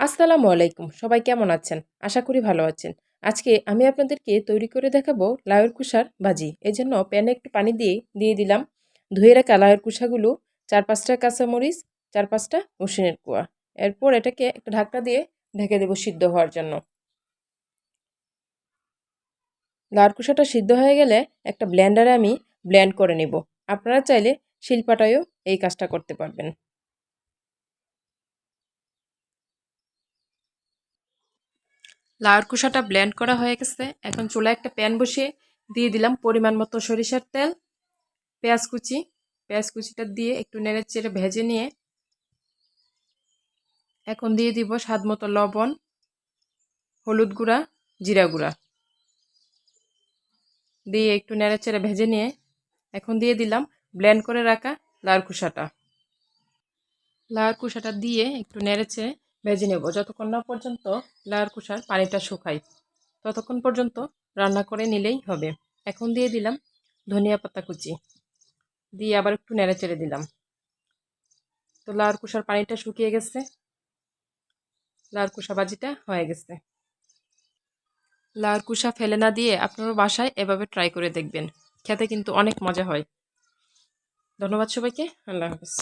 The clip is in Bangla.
আসসালামু আলাইকুম। সবাই কেমন আছেন? আশা করি ভালো আছেন। আজকে আমি আপনাদেরকে তৈরি করে দেখাবো লাউয়ের কুষার ভাজি। এই জন্য প্যানে একটু পানি দিয়ে দিয়ে দিলাম। ধুয়ে রাখা লাউয়ের কুষাগুলো চার পাঁচটা কাঁচামরিচ চার পাঁচটা রসুনের কুয়া। এরপর এটাকে একটা ঢাকনা দিয়ে ঢেকে দেবো সিদ্ধ হওয়ার জন্য। লাউয়ের কুষাটা সিদ্ধ হয়ে গেলে একটা ব্ল্যান্ডারে আমি ব্ল্যান্ড করে নেব। আপনারা চাইলে শিল্পাটায়ও এই কাজটা করতে পারবেন। লাউর কুসাটা ব্লেন্ড করা হয়ে গেছে। এখন চুলায় একটা প্যান বসিয়ে দিয়ে দিলাম পরিমাণ মতো সরিষার তেল, পেঁয়াজ কুচি। পেঁয়াজ কুচিটা দিয়ে একটু নেড়ে চেড়ে ভেজে নিয়ে এখন দিয়ে দিব স্বাদ মতো লবণ, হলুদ গুঁড়া, জিরা গুঁড়া। দিয়ে একটু নেড়ে চেড়ে ভেজে নিয়ে এখন দিয়ে দিলাম ব্লেন্ড করে রাখা লাউর কুসাটা লাউর কুসাটা দিয়ে একটু নেড়ে চেড়ে ভেজে নেব। যতক্ষণ না পর্যন্ত লাউর কুসার পানিটা শুকাই ততক্ষণ পর্যন্ত রান্না করে নিলেই হবে। এখন দিয়ে দিলাম ধনিয়া পাতা কুচি। দিয়ে আবার একটু নেড়ে চেড়ে দিলাম। তো লাউর কুসার পানিটা শুকিয়ে গেছে। লাউর কুসা বাজিটা হয়ে গেছে। লাউর কুসা ফেলে না দিয়ে আপনারা বাসায় এভাবে ট্রাই করে দেখবেন। খেতে কিন্তু অনেক মজা হয়। ধন্যবাদ সবাইকে। আল্লাহ হাফিজ।